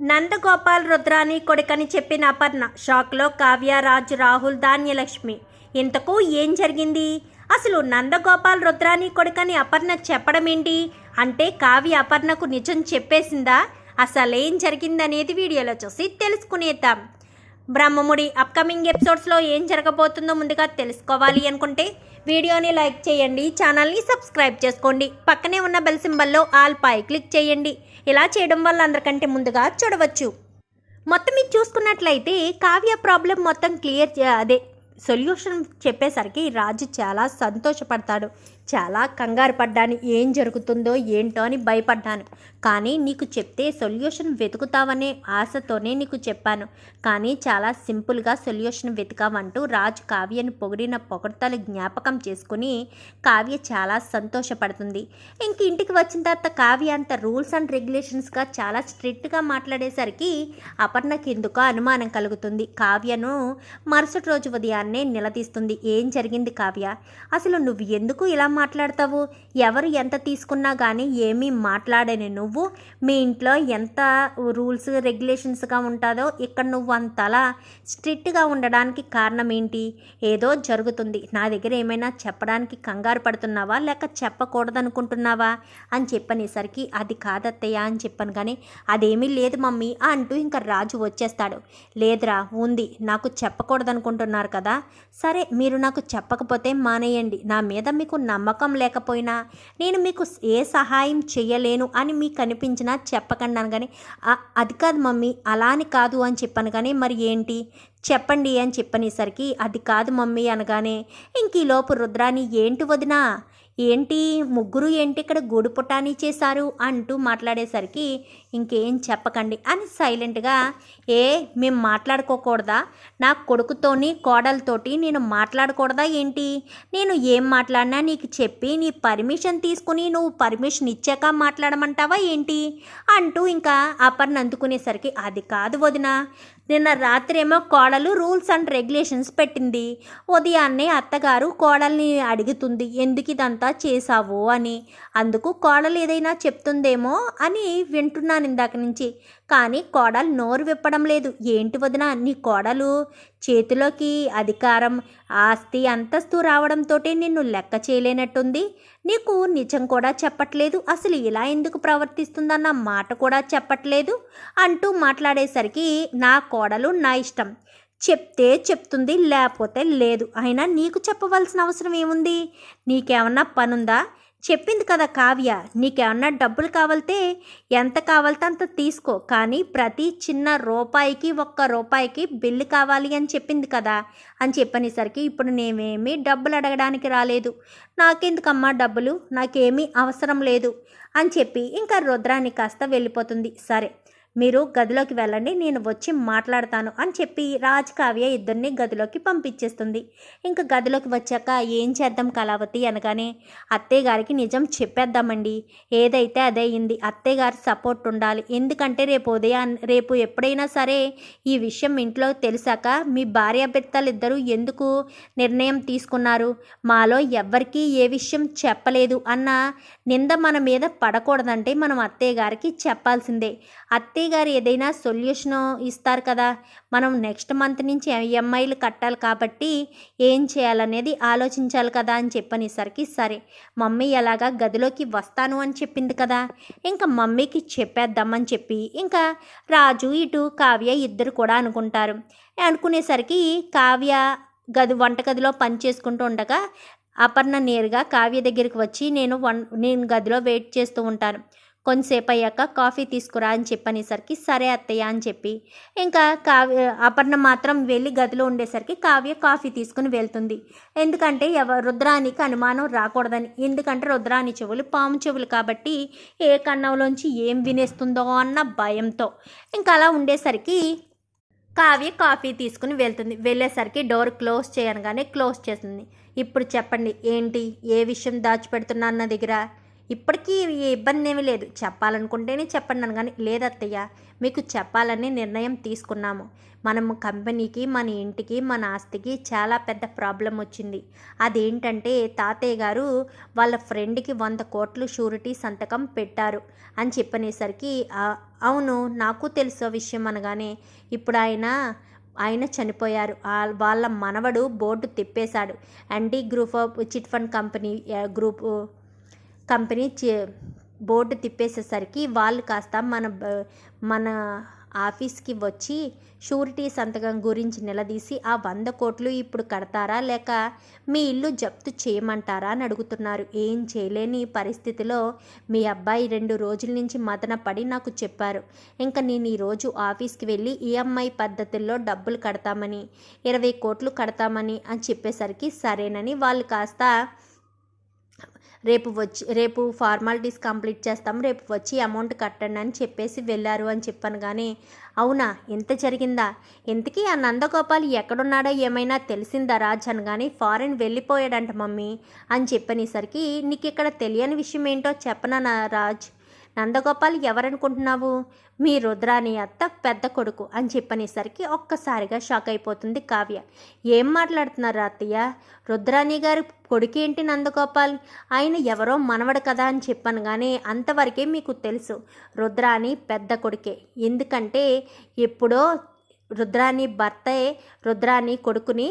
నందగోపాల్ రుద్రాని కొడుకని చెప్పిన అపర్ణ షాక్లో కావ్య రాజు రాహుల్ ధాన్యలక్ష్మి. ఇంతకు ఏం జరిగింది? అసలు నందగోపాల్ రుద్రాని కొడుకని అపర్ణ చెప్పడం ఏంటి అంటే కావ్య అపర్ణకు నిజం చెప్పేసిందా? అసలేం జరిగిందనేది వీడియోలో చూసి తెలుసుకునేద్దాం. బ్రహ్మముడి అప్కమింగ్ ఎపిసోడ్స్లో ఏం జరగబోతుందో ముందుగా తెలుసుకోవాలి అనుకుంటే వీడియోని లైక్ చేయండి ఛానల్ని సబ్స్క్రైబ్ చేసుకోండి. పక్కనే ఉన్న బెల్ సింబల్లో ఆల్ పై క్లిక్ చేయండి. ఇలా చేయడం వల్ల అందరికంటే ముందుగా చూడవచ్చు. మొత్తం మీరు చూసుకున్నట్లయితే కావ్య ప్రాబ్లం మొత్తం క్లియర్ అదే సొల్యూషన్ చెప్పేసరికి రాజు చాలా సంతోషపడతాడు. చాలా కంగారు పడ్డాను. ఏం జరుగుతుందో ఏంటో అని భయపడ్డాను. కానీ నీకు చెప్తే సొల్యూషన్ వెతుకుతావనే ఆశతోనే నీకు చెప్పాను. కానీ చాలా సింపుల్గా సొల్యూషన్ వెతికావంటూ రాజు కావ్యను పొగిడిన పొగడతలు జ్ఞాపకం చేసుకుని కావ్య చాలా సంతోషపడుతుంది. ఇంక ఇంటికి వచ్చిన తర్వాత కావ్య అంత రూల్స్ అండ్ రెగ్యులేషన్స్గా చాలా స్ట్రిక్ట్గా మాట్లాడేసరికి అపర్ణకి ఎందుకో అనుమానం కలుగుతుంది. కావ్యను మరుసటి రోజు ఉదయాన్నే నిలదీస్తుంది. ఏం జరిగింది కావ్య? అసలు నువ్వు ఎందుకు ఇలా మాట్లాడతావు? ఎవరు ఎంత తీసుకున్నా కానీ ఏమీ మాట్లాడని నువ్వు. మీ ఇంట్లో ఎంత రూల్స్ రెగ్యులేషన్స్గా ఉంటుందో ఇక్కడ నువ్వు అంతలా స్ట్రిక్ట్గా ఉండడానికి కారణం ఏంటి? ఏదో జరుగుతుంది. నా దగ్గర ఏమైనా చెప్పడానికి కంగారు పడుతున్నావా? లేక చెప్పకూడదనుకుంటున్నావా? అని చెప్పనేసరికి అది కాదత్తయ్య అని చెప్పాను. కానీ అదేమీ లేదు మమ్మీ అంటూ ఇంకా రాజు వచ్చేస్తాడు. లేదురా ఉంది. నాకు చెప్పకూడదనుకుంటున్నారు కదా. సరే మీరు నాకు చెప్పకపోతే మానేయండి. నా మీద మీకు నమ్మకం నమ్మకం లేకపోయినా నేను మీకు ఏ సహాయం చేయలేను అని మీకు అనిపించినా చెప్పకండి అనగానే అది కాదు మమ్మీ అలా అని కాదు అని చెప్పాను కానీ మరి ఏంటి? చెప్పండి అని చెప్పనేసరికి అది కాదు మమ్మీ అనగానే ఇంక ఈలోపు రుద్రాని ఏంటి వదినా? ఏంటి ముగ్గురు ఏంటి ఇక్కడ గూడు పుటాని చేశారు? అంటూ మాట్లాడేసరికి ఇంకేం చెప్పకండి అని సైలెంట్గా ఏ మేము మాట్లాడుకోకూడదా? నా కొడుకుతోని కోడలతోటి నేను మాట్లాడకూడదా ఏంటి? నేను ఏం మాట్లాడినా నీకు చెప్పి నీ పర్మిషన్ తీసుకుని నువ్వు పర్మిషన్ ఇచ్చాక మాట్లాడమంటావా ఏంటి? అంటూ ఇంకా అపర్ణ అందుకునేసరికి అది కాదు వదిన. నిన్న రాత్రి ఏమో కోడలు రూల్స్ అండ్ రెగ్యులేషన్స్ పెట్టింది. ఉదయాన్నే అత్తగారు కోడల్ని అడుగుతుంది ఎందుకు ఇదంతా చేసావు అని. అందుకు కోడలు ఏదైనా చెప్తుందేమో అని వింటున్నాను ఇందాక నుంచి. కానీ కోడలు నోరు విప్పడం లేదు. ఏంటి వదిన నీ కోడలు చేతిలోకి అధికారం ఆస్తి అంతస్తు రావడంతో నిన్ను లెక్క చేయలేనట్టుంది. నీకు నిజం కూడా చెప్పట్లేదు. అసలు ఇలా ఎందుకు ప్రవర్తిస్తుందన్న మాట కూడా చెప్పట్లేదు అంటూ మాట్లాడేసరికి నా కోడలు నా ఇష్టం. చెప్తే చెప్తుంది లేకపోతే లేదు. అయినా నీకు చెప్పవలసిన అవసరం ఏముంది? నీకేమన్నా పనుందా? చెప్పింది కదా కావ్య నీకేమన్నా డబ్బులు కావాలితే ఎంత కావాలితే అంత తీసుకో. కానీ ప్రతి చిన్న రూపాయికి ఒక్క రూపాయికి బిల్లు కావాలి అని చెప్పింది కదా. అని చెప్పనేసరికి ఇప్పుడు నేనేమీ డబ్బులు అడగడానికి రాలేదు. నాకెందుకమ్మా డబ్బులు? నాకేమీ అవసరం లేదు అని చెప్పి ఇంకా రుద్రాన్ని కాస్త వెళ్ళిపోతుంది. సరే మీరు గదిలోకి వెళ్ళండి నేను వచ్చి మాట్లాడతాను అని చెప్పి రాజ్ కావ్య ఇద్దరిని గదిలోకి పంపించేస్తుంది. ఇంకా గదిలోకి వచ్చాక ఏం చేద్దాం కళావతి అనగానే అత్తయ్య గారికి నిజం చెప్పేద్దామండి. ఏదైతే అదే అయింది అత్తయ్య గారి సపోర్ట్ ఉండాలి. ఎందుకంటే రేపు ఉదయం రేపు ఎప్పుడైనా సరే ఈ విషయం ఇంట్లో తెలిసాక మీ భార్య ఇద్దరు ఎందుకు నిర్ణయం తీసుకున్నారు? మాలో ఎవ్వరికీ ఏ విషయం చెప్పలేదు అన్న నింద మన మీద పడకూడదంటే మనం అత్తయ్య గారికి చెప్పాల్సిందే. అత్తయ్య గారు ఏదైనా సొల్యూషన్ ఇస్తారు కదా మనం నెక్స్ట్ మంత్ నుంచి ఈఎంఐలు కట్టాలి కాబట్టి ఏం చేయాలనేది ఆలోచించాలి కదా అని చెప్పనేసరికి సరే మమ్మీ ఎలాగా గదిలోకి వస్తాను అని చెప్పింది కదా ఇంకా మమ్మీకి చెప్పేద్దామని చెప్పి ఇంకా రాజు ఇటు కావ్య ఇద్దరు కూడా అనుకుంటారు. అనుకునేసరికి కావ్య గది వంటగదిలో పని చేసుకుంటూ ఉండగా అపర్ణ నేరుగా కావ్య దగ్గరికి వచ్చి నేను వన్ నేను గదిలో వెయిట్ చేస్తూ ఉంటాను. కొంతసేపు అయ్యాక కాఫీ తీసుకురా అని చెప్పనేసరికి సరే అత్తయ్య అని చెప్పి ఇంకా కావ్య అపర్ణ మాత్రం వెళ్ళి గదిలో ఉండేసరికి కావ్య కాఫీ తీసుకుని వెళ్తుంది. ఎందుకంటే ఎవ రుద్రానికి అనుమానం రాకూడదని. ఎందుకంటే రుద్రాని చెవులు పాము చెవులు కాబట్టి ఏ కన్నంలోంచి ఏం వినేస్తుందో అన్న భయంతో. ఇంకా అలా ఉండేసరికి కావ్య కాఫీ తీసుకుని వెళ్తుంది. వెళ్ళేసరికి డోర్ క్లోజ్ చేయనగానే క్లోజ్ చేస్తుంది. ఇప్పుడు చెప్పండి ఏంటి? ఏ విషయం దాచిపెడుతున్నా అన్న దగ్గర? ఇప్పటికీ ఏ ఇబ్బంది ఏమీ లేదు. చెప్పాలనుకుంటేనే చెప్పండి అని కానీ లేదత్తయ్య మీకు చెప్పాలని నిర్ణయం తీసుకున్నాము. మనము కంపెనీకి మన ఇంటికి మన ఆస్తికి చాలా పెద్ద ప్రాబ్లం వచ్చింది. అదేంటంటే తాతయ్య గారు వాళ్ళ ఫ్రెండ్కి వంద కోట్లు షూరిటీ సంతకం పెట్టారు అని చెప్పనేసరికి అవును నాకు తెలుసు విషయం అనగానే ఇప్పుడు ఆయన ఆయన చనిపోయారు. వాళ్ళ మనవడు బోర్డు తిప్పేశాడు. అండి group of chit fund company group group company చే- బోర్డు తిప్పేసేసరికి వాళ్ళు కాస్త మన బ- మన ఆఫీస్కి వచ్చి షూరిటీ సంతకం గురించి నిలదీసి ఆ వంద కోట్లు ఇప్పుడు కడతారా లేక మీ ఇల్లు జప్తు చేయమంటారా అని అడుగుతున్నారు. ఏం చేయలేని పరిస్థితిలో మీ అబ్బాయి రెండు రోజుల నుంచి మదన పడి నాకు చెప్పారు. ఇంకా నేను ఈరోజు ఆఫీస్కి వెళ్ళి ఈఎంఐ పద్ధతుల్లో డబ్బులు కడతామని ఇరవై కోట్లు కడతామని అని చెప్పేసరికి సరేనని వాళ్ళు కాస్త రేపు వచ్చి రేపు ఫార్మాలిటీస్ కంప్లీట్ చేస్తాం రేపు వచ్చి అమౌంట్ కట్టండి అని చెప్పేసి వెళ్ళారు అని చెప్పాను. కానీ అవునా? ఇంత జరిగిందా? ఇంతకీ ఆ నందగోపాల్ ఎక్కడున్నాడో ఏమైనా తెలిసిందా రాజ్ అని? కానీ ఫారెన్ వెళ్ళిపోయాడంట మమ్మీ అని చెప్పనేసరికి నీకు ఇక్కడ తెలియని విషయం ఏంటో చెప్పనా నా రాజ్? నందగోపాల్ ఎవరనుకుంటున్నావు? మీ రుద్రాని అత్త పెద్ద కొడుకు అని చెప్పనేసరికి ఒక్కసారిగా షాక్ అయిపోతుంది కావ్య. ఏం మాట్లాడుతున్నారు అత్తయ్య? రుద్రాని గారు కొడుకేంటి నందగోపాల్? ఆయన ఎవరో మనవడు కదా అని చెప్పాను కానీ అంతవరకే మీకు తెలుసు రుద్రాని పెద్ద కొడుకే. ఎందుకంటే ఎప్పుడో రుద్రాని భర్తే రుద్రాని కొడుకుని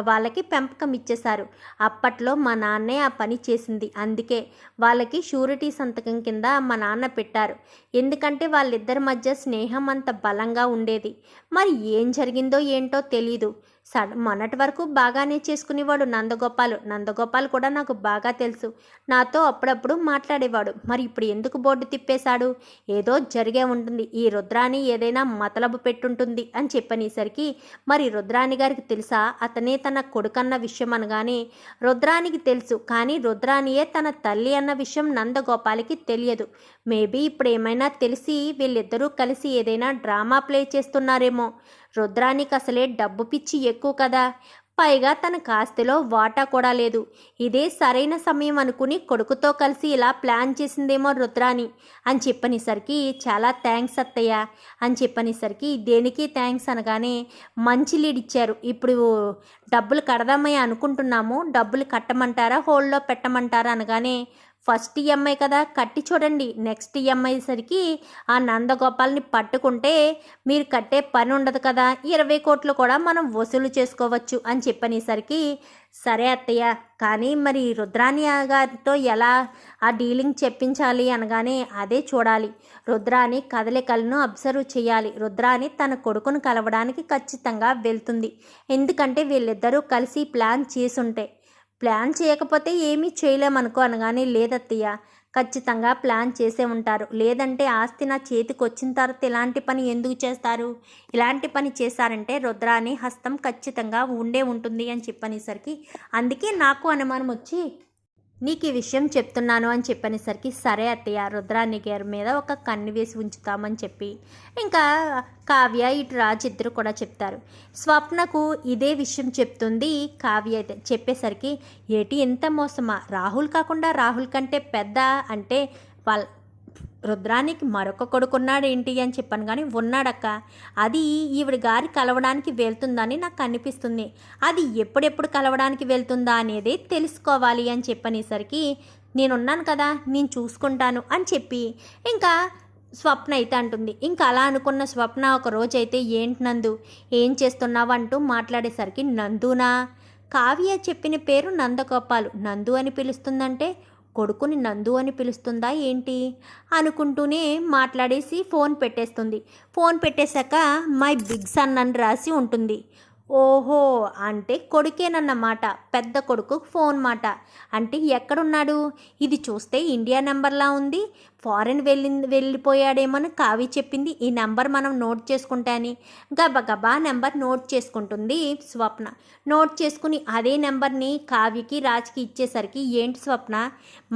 వాళ్ళకి పెంపకం ఇచ్చేశారు. అప్పట్లో మా నాన్నే ఆ పని చేసింది. అందుకే వాళ్ళకి షూరిటీ సంతకం కింద మా నాన్న పెట్టారు. ఎందుకంటే వాళ్ళిద్దరి మధ్య స్నేహం అంత బలంగా ఉండేది. మరి ఏం జరిగిందో ఏంటో తెలీదు. సడ మొన్నటి వరకు బాగానే చేసుకునేవాడు నందగోపాలు. నందగోపాల్ కూడా నాకు బాగా తెలుసు. నాతో అప్పుడప్పుడు మాట్లాడేవాడు. మరి ఇప్పుడు ఎందుకు బోర్డు తిప్పేశాడు? ఏదో జరిగే ఉంటుంది. ఈ రుద్రాని ఏదైనా మతలబు పెట్టుంటుంది అని చెప్పనేసరికి మరి రుద్రాణి గారికి తెలుసా? అతనే తన కొడుకన్న విషయం అనగానే రుద్రానికి తెలుసు కానీ రుద్రానియే తన తల్లి అన్న విషయం నందగోపాలకి తెలియదు. మేబీ ఇప్పుడు ఏమైనా తెలిసి వీళ్ళిద్దరూ కలిసి ఏదైనా డ్రామా ప్లే చేస్తున్నారేమో. రుద్రానికి అసలే డబ్బు పిచ్చి ఎక్కువ కదా. పైగా తన కాస్తిలో వాటా కూడా లేదు. ఇదే సరైన సమయం అనుకుని కొడుకుతో కలిసి ఇలా ప్లాన్ చేసిందేమో రుద్రాని అని చెప్పనేసరికి చాలా థ్యాంక్స్ అత్తయ్య. అని చెప్పనేసరికి దేనికి థ్యాంక్స్ అనగానే మంచి లీడ్ ఇచ్చారు. ఇప్పుడు డబ్బులు కడదామని అనుకుంటున్నాము. డబ్బులు కట్టమంటారా? హోల్డ్లో పెట్టమంటారా? అనగానే ఫస్ట్ ఈఎంఐ కదా కట్టి చూడండి. నెక్స్ట్ ఈఎంఐ సరికి ఆ నందగోపాల్ని పట్టుకుంటే మీరు కట్టే పని ఉండదు కదా ఇరవై కోట్లు కూడా మనం వసూలు చేసుకోవచ్చు అని చెప్పనేసరికి సరే అత్తయ్య కానీ మరి రుద్రాని గారితో ఎలా ఆ డీలింగ్ చెప్పించాలి అనగానే అదే చూడాలి. రుద్రాని కదలికలను అబ్జర్వ్ చేయాలి. రుద్రాని తన కొడుకును కలవడానికి ఖచ్చితంగా వెళ్తుంది. ఎందుకంటే వీళ్ళిద్దరూ కలిసి ప్లాన్ చేసుంటే ప్లాన్ చేయకపోతే ఏమీ చేయలేమనుకో అనగానే లేదత్తయ్య ఖచ్చితంగా ప్లాన్ చేసే ఉంటారు. లేదంటే ఆస్తి నా చేతికి వచ్చిన తర్వాత ఇలాంటి పని ఎందుకు చేస్తారు? ఇలాంటి పని చేశారంటే రుద్రాని హస్తం ఖచ్చితంగా ఉండే ఉంటుంది అని చెప్పనేసరికి అందుకే నాకు అనుమానం వచ్చి నీకు ఈ విషయం చెప్తున్నాను అని చెప్పనేసరికి సరే అత్తయ్య రుద్రాన్ని గారి మీద ఒక కన్ను వేసి ఉంచుతామని చెప్పి ఇంకా కావ్య ఇటు రాజు ఇద్దరు కూడా చెప్తారు. స్వప్నకు ఇదే విషయం చెప్తుంది కావ్య అయితే. చెప్పేసరికి ఏటి ఎంత మోసమా? రాహుల్ కాకుండా రాహుల్ కంటే పెద్ద అంటే వాళ్ళ రుద్రానికి మరొక కొడుకున్నాడు ఏంటి అని చెప్పాను కానీ ఉన్నాడక్క. అది ఈవిడ గారి కలవడానికి వెళ్తుందని నాకు అనిపిస్తుంది. అది ఎప్పుడెప్పుడు కలవడానికి వెళ్తుందా అనేది తెలుసుకోవాలి అని చెప్పనేసరికి నేనున్నాను కదా నేను చూసుకుంటాను అని చెప్పి ఇంకా స్వప్న అయితే అంటుంది. ఇంకా అలా అనుకున్న స్వప్న ఒక రోజైతే ఏంటి నందు ఏం చేస్తున్నావు? అంటూ మాట్లాడేసరికి నందునా? కావ్య చెప్పిన పేరు నందగోపాలు. నందు అని పిలుస్తుందంటే కొడుకుని నందు అని పిలుస్తుందా ఏంటి? అనుకుంటూనే మాట్లాడేసి ఫోన్ పెట్టేస్తుంది. ఫోన్ పెట్టేశాక మై బిగ్ సన్ అని రాసి ఉంటుంది. ఓహో! అంటే కొడుకేనన్నమాట. పెద్ద కొడుకు ఫోన్ మాట. అంటే ఎక్కడున్నాడు? ఇది చూస్తే ఇండియా నెంబర్లా ఉంది. ఫారెన్ వెళ్ళి వెళ్ళిపోయాడేమని కావి చెప్పింది. ఈ నెంబర్ మనం నోట్ చేసుకుంటే అని. గబగబా నెంబర్ నోట్ చేసుకుంటుంది స్వప్న. నోట్ చేసుకుని అదే నెంబర్ని కావ్యకి రాజ్కి ఇచ్చేసరికి ఏంటి స్వప్న?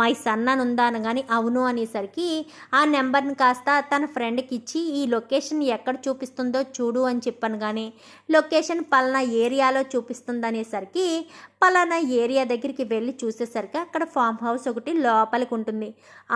మై సన్ అని ఉందా అనగాని అవును అనేసరికి ఆ నెంబర్ని కాస్త తన ఫ్రెండ్కి ఇచ్చి ఈ లొకేషన్ ఎక్కడ చూపిస్తుందో చూడు అని చెప్పాను కానీ లొకేషన్ పలానా ఏరియాలో చూపిస్తుంది అనేసరికి పలానా ఏరియా దగ్గరికి వెళ్ళి చూసేసరికి అక్కడ ఫామ్ హౌస్ ఒకటి లోపలికి ఉంటుంది.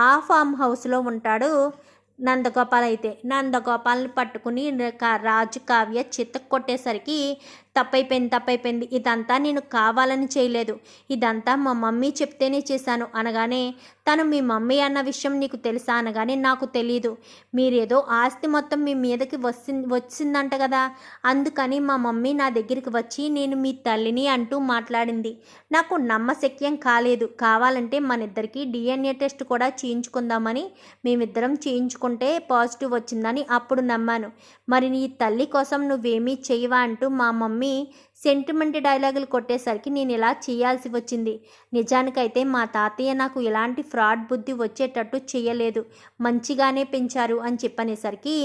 ఆ ఫామ్ హౌస్ హౌస్లో ఉంటాడు. నందగోపాల్ అయితే. నందగోపాల్ని పట్టుకుని కా- రాజు కావ్య చిత్త కొట్టేసరికి తప్పైపోయింది తప్పైపోయింది. ఇదంతా నేను కావాలని చేయలేదు. ఇదంతా మా మమ్మీ చెప్తేనే చేశాను అనగానే తను మీ మమ్మీ అన్న విషయం నీకు తెలుసా అనగానే నాకు తెలియదు మీరేదో ఆస్తి మొత్తం మీ మీదకి వస్తుంది వచ్చిందంట కదా. అందుకని మా మమ్మీ నా దగ్గరికి వచ్చి నేను మీ తల్లిని అంటూ మాట్లాడింది. నాకు నమ్మశక్యం కాలేదు. కావాలంటే మన ఇద్దరికి డిఎన్ఏ టెస్ట్ కూడా చేయించుకుందామని మేమిద్దరం చేయించుకుంటే పాజిటివ్ వచ్చిందని అప్పుడు నమ్మాను. మరి నీ తల్లి కోసం నువ్వేమీ చేయవా అంటూ మా మమ్మీ అని సెంటిమెంట్ డైలాగులు కొట్టేసరికి నేను ఇలా చేయాల్సి వచ్చింది. నిజానికైతే మా తాతయ్య నాకు ఎలాంటి ఫ్రాడ్ బుద్ధి వచ్చేటట్టు చేయలేదు. మంచిగానే పెంచారు అని చెప్పనేసరికి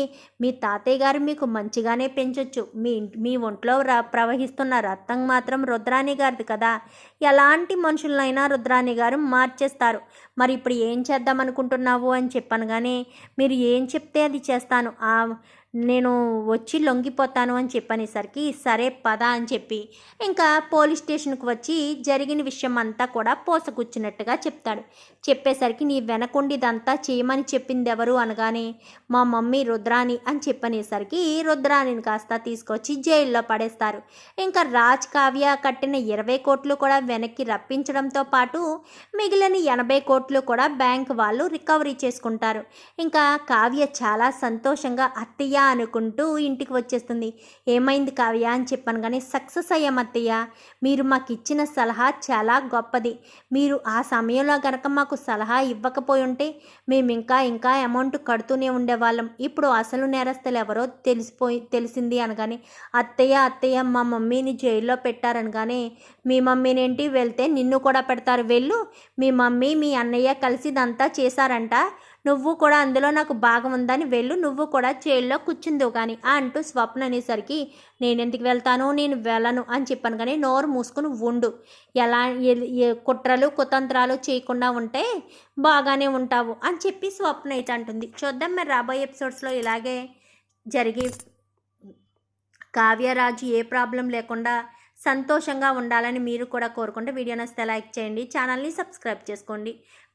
మీ తాతయ్య గారు మీకు మంచిగానే పెంచొచ్చు. మీ మీ ఒంట్లో ర ప్రవహిస్తున్న రక్తం మాత్రం రుద్రాణి గారిది కదా. ఎలాంటి మనుషులనైనా రుద్రాణి గారు మార్చేస్తారు. మరి ఇప్పుడు ఏం చేద్దాం అనుకుంటున్నావు అని చెప్పనగానే మీరు ఏం చెప్తే అది చేస్తాను. నేను వచ్చి లొంగిపోతాను అని చెప్పనేసరికి సరే పద అని చెప్పి చెప్పి ఇంకా పోలీస్ స్టేషన్కి వచ్చి జరిగిన విషయం అంతా కూడా పోసగుచ్చినట్టుగా చెప్తాడు. చెప్పేసరికి నీ వెనకుండి ఇదంతా చేయమని చెప్పింది ఎవరు అనగానే మా మమ్మీ రుద్రాణి అని చెప్పనేసరికి రుద్రాణిని కాస్త తీసుకొచ్చి జైల్లో పడేస్తారు. ఇంకా రాజ్ కావ్య కట్టిన ఇరవై కోట్లు కూడా వెనక్కి రప్పించడంతో పాటు మిగిలిన ఎనభై కోట్లు కూడా బ్యాంక్ వాళ్ళు రికవరీ చేసుకుంటారు. ఇంకా కావ్య చాలా సంతోషంగా అత్తయ్య అనుకుంటూ ఇంటికి వచ్చేస్తుంది. ఏమైంది కావ్య అని చెప్పాను కానీ సక్సెస్ అయ్యాం అత్తయ్య మీరు మాకు ఇచ్చిన సలహా చాలా గొప్పది. మీరు ఆ సమయంలో కనుక మాకు సలహా ఇవ్వకపోయి ఉంటే మేము ఇంకా ఇంకా అమౌంట్ కడుతూనే ఉండేవాళ్ళం. ఇప్పుడు అసలు నేరస్తులు ఎవరో తెలిసిపోయి తెలిసింది అనగానే అత్తయ్య అత్తయ్య మా మమ్మీని జైల్లో పెట్టారనగానే మీ మమ్మీనేంటి? వెళ్తే నిన్ను కూడా పెడతారు. వెళ్ళు. మీ మమ్మీ మీ అన్నయ్య కలిసి ఇదంతా చేశారంట. నువ్వు కూడా అందులో నాకు భాగం ఉందని వెళ్ళు నువ్వు కూడా జైల్లో కూర్చుందో కానీ అంటూ స్వప్న అనేసరికి నేను ఎందుకు వెళ్తాను? నేను వెళ్ళను అని చెప్పాను కానీ నోరు మూసుకుని ఉండు. ఎలా కుట్రలు కుతంత్రాలు చేయకుండా ఉంటే బాగానే ఉంటావు అని చెప్పి స్వప్న అయితే అంటుంది. చూద్దాం మరి రాబోయే ఎపిసోడ్స్లో ఇలాగే జరిగి కావ్యరాజు ఏ ప్రాబ్లం లేకుండా సంతోషంగా ఉండాలని మీరు కూడా కోరుకుంటే వీడియో నచ్చితే లైక్ చేయండి ఛానల్ని సబ్స్క్రైబ్ చేసుకోండి.